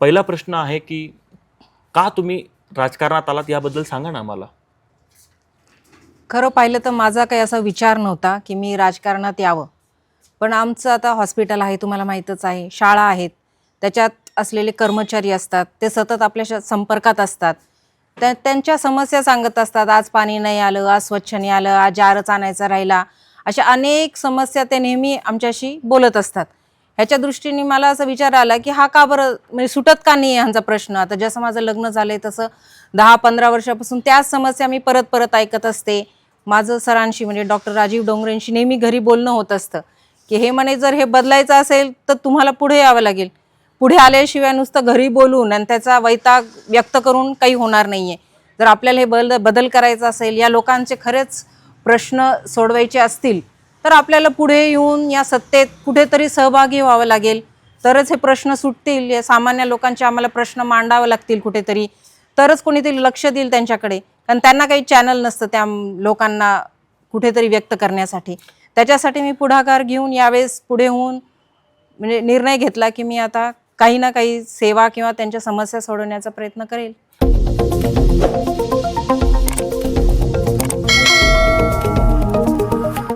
पहिला प्रश्न आहे की का तुम्ही राजकारणात आलात याबद्दल सांगा ना आम्हाला. खरं पाहिलं तर माझा काही असा विचार नव्हता की मी राजकारणात यावं. पण आमचं आता हॉस्पिटल आहे तुम्हाला माहीतच आहे. शाळा आहेत त्याच्यात असलेले कर्मचारी असतात ते सतत आपल्या संपर्कात असतात. त्या त्यांच्या समस्या सांगत असतात आज पाणी नाही आलं आज स्वच्छ नाही आलं आज जारच आणायचा राहिला. अशा अनेक समस्या ते नेहमी आमच्याशी बोलत असतात. ह्याच्या दृष्टीने मला असा विचार आला की हा का बरं म्हणजे सुटत का नाही आहे ह्यांचा प्रश्न? आता जसं माझं लग्न झालंय तसं दहा पंधरा वर्षापासून त्याच समस्या मी परत परत ऐकत असते. माझं सरांशी म्हणजे डॉक्टर राजीव डोंगरेंशी नेहमी घरी बोलणं होत असतं. की हे म्हणे जर हे बदलायचं असेल तर तुम्हाला पुढे यावं लागेल. पुढे आल्याशिवाय नुसतं घरी बोलून आणि त्याचा वैताग व्यक्त करून काही होणार नाही आहे जर आपल्याला हे बदल बदल करायचा असेल या लोकांचे खरेच प्रश्न सोडवायचे असतील तर आपल्याला पुढे येऊन या सत्तेत कुठेतरी सहभागी व्हावं लागेल. तरच हे प्रश्न सुटतील. या सामान्य लोकांचे आम्हाला प्रश्न मांडावे लागतील कुठेतरी. तरच कोणीतरी लक्ष देईल त्यांच्याकडे. कारण त्यांना काही चॅनल नसतं त्या लोकांना कुठेतरी व्यक्त करण्यासाठी. त्याच्यासाठी मी पुढाकार घेऊन यावेळेस पुढे होऊन म्हणजे निर्णय घेतला की मी आता काही ना काही सेवा किंवा त्यांच्या समस्या सोडवण्याचा प्रयत्न करेल.